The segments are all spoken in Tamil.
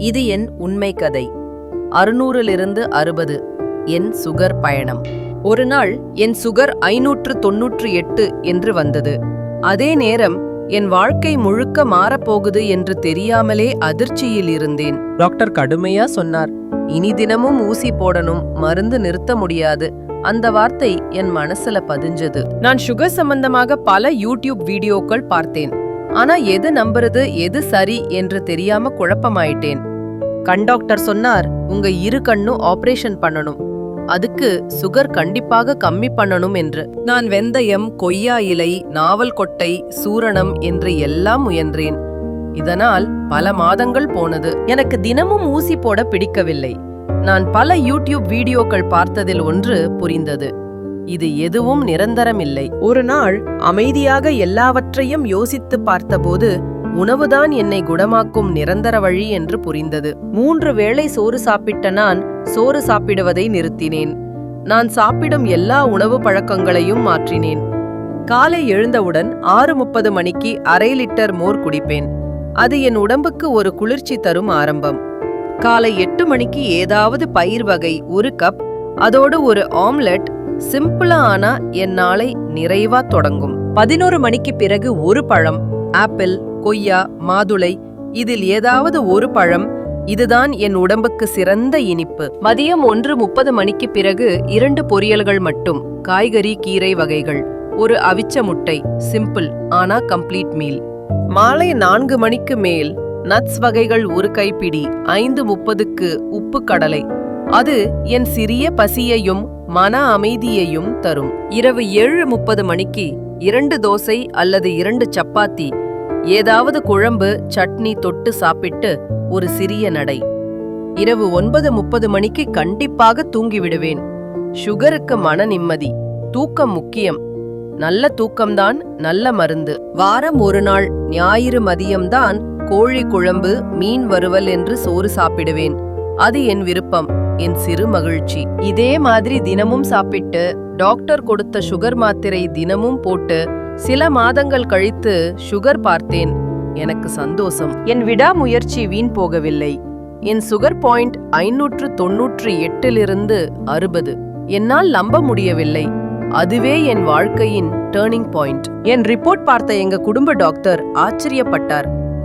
இது என் உண்மை கதை அறுநூறிலிருந்து அறுபது. என் சுகர் பயணம். ஒரு நாள் என் சுகர் ஐநூற்று தொன்னூற்று எட்டு என்று வந்தது. அதே நேரம் என் வாழ்க்கை முழுக்க மாறப்போகுது என்று தெரியாமலே அதிர்ச்சியில் இருந்தேன். டாக்டர் கடுமையா சொன்னார். இனி தினமும் ஊசி போடணும் மருந்து நிறுத்த முடியாது. அந்த வார்த்தை என் மனசுல பதிஞ்சது. நான் சுகர் சம்பந்தமாக பல யூடியூப் வீடியோக்கள் பார்த்தேன். ஆனா எது நம்புறது எது சரி என்று தெரியாம குழப்பமாயிட்டேன். கண் டாக்டர் சொன்னார் உங்க இரு கண்ணும் ஆபரேஷன் பண்ணணும். அதுக்கு சுகர் கண்டிப்பாக கம்மி பண்ணணும் என்று. நான் வெந்தயம் கொய்யா இலை நாவல் கொட்டை சூரணம் என்று எல்லாம் முயன்றேன். இதனால் பல மாதங்கள் போனது. எனக்கு தினமும் ஊசி போட பிடிக்கவில்லை. நான் பல யூடியூப் வீடியோக்கள் பார்த்ததில் ஒன்று புரிந்தது. இது எதுவும் நிரந்தரமில்லை. ஒரு நாள் அமைதியாக எல்லாவற்றையும் யோசித்து பார்த்தபோது உணவுதான் என்னை குணமாக்கும் நிரந்தர வழி என்று புரிந்தது. மூன்று வேளை சோறு சாப்பிட்ட நான் சோறு சாப்பிடுவதை நிறுத்தினேன். நான் சாப்பிடும் எல்லா உணவு பழக்கங்களையும் மாற்றினேன். காலை எழுந்தவுடன் ஆறு முப்பது மணிக்கு அரை லிட்டர் மோர் குடிப்பேன். அது என் உடம்புக்கு ஒரு குளிர்ச்சி தரும் ஆரம்பம். காலை எட்டு மணிக்கு ஏதாவது பயிர் வகை ஒரு கப் அதோடு ஒரு ஆம்லெட் சிம்பிளா ஆனா என் நாளை நிறைவா தொடங்கும். பதினோரு மணிக்கு பிறகு ஒரு பழம் ஆப்பிள் கொய்யா மாதுளை இதில் ஏதாவது ஒரு பழம் இதுதான் என் உடம்புக்கு சிறந்த இனிப்பு. மதியம் ஒன்று முப்பது மணிக்கு பிறகு இரண்டு பொரியல்கள் மட்டும் காய்கறி கீரை வகைகள் ஒரு அவிச்ச முட்டை சிம்பிள் ஆனா கம்ப்ளீட் மீல். மாலை நான்கு மணிக்கு மேல் நட்ஸ் வகைகள் ஒரு கைப்பிடி ஐந்து முப்பதுக்கு உப்பு கடலை. அது என் சிறிய பசியையும் மன அமைதியையும் தரும். இரவு ஏழு முப்பது மணிக்கு இரண்டு தோசை அல்லது இரண்டு சப்பாத்தி ஏதாவது குழம்பு சட்னி தொட்டு சாப்பிட்டு ஒரு சிறிய நடை. இரவு ஒன்பது முப்பது மணிக்கு கண்டிப்பாக தூங்கிவிடுவேன். சுகருக்கு மன நிம்மதி. தூக்கம் முக்கியம். நல்ல தூக்கம்தான் நல்ல மருந்து. வாரம் ஒரு நாள் ஞாயிறு மதியம்தான் கோழி குழம்பு மீன் வறுவல் என்று சோறு சாப்பிடுவேன். அது என் விருப்பம் என் சிறு மகிழ்ச்சி. இதே மாதிரி தினமும் சாப்பிட்டு டாக்டர் கொடுத்த சுகர் மாத்திரை தினமும் போட்டு சில மாதங்கள் கழித்து சுகர் பார்த்தேன். எனக்கு சந்தோஷம். என் விடாமுயற்சி வீண் போகவில்லை. என் சுகர் பாயிண்ட் ஐநூற்று தொன்னூற்று எட்டிலிருந்து அறுபது. என்னால் நம்ப முடியவில்லை. அதுவே என் வாழ்க்கையின் டேர்னிங் பாயிண்ட் என் ரிப்போர்ட் பார்த்த எங்க குடும்ப டாக்டர் ஆச்சரியப்பட்டார்.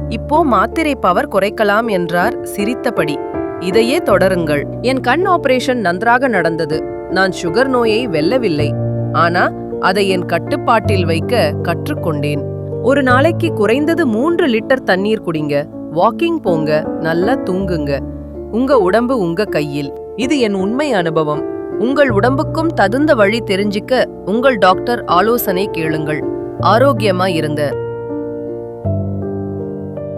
இப்போ மாத்திரை பவர் குறைக்கலாம் என்றார் சிரித்தபடி. இதையே தொடருங்கள். என் கண் ஆபரேஷன் நன்றாக நடந்தது. நான் சுகர் நோயை வெல்லவில்லை. ஆனா அதை என் கட்டுப்பாட்டில் வைக்க கற்றுக்கொண்டேன். ஒரு நாளைக்கு குறைந்தது மூன்று லிட்டர் தண்ணீர் குடிங்க. வாக்கிங் போங்க நல்லா தூங்குங்க. உங்க உடம்பு உங்க கையில். இது என் உண்மை அனுபவம். உங்கள் உடம்புக்கும் தகுந்த வழி தெரிஞ்சிக்க உங்கள் டாக்டர் ஆலோசனை கேளுங்கள். ஆரோக்கியமா இருங்க.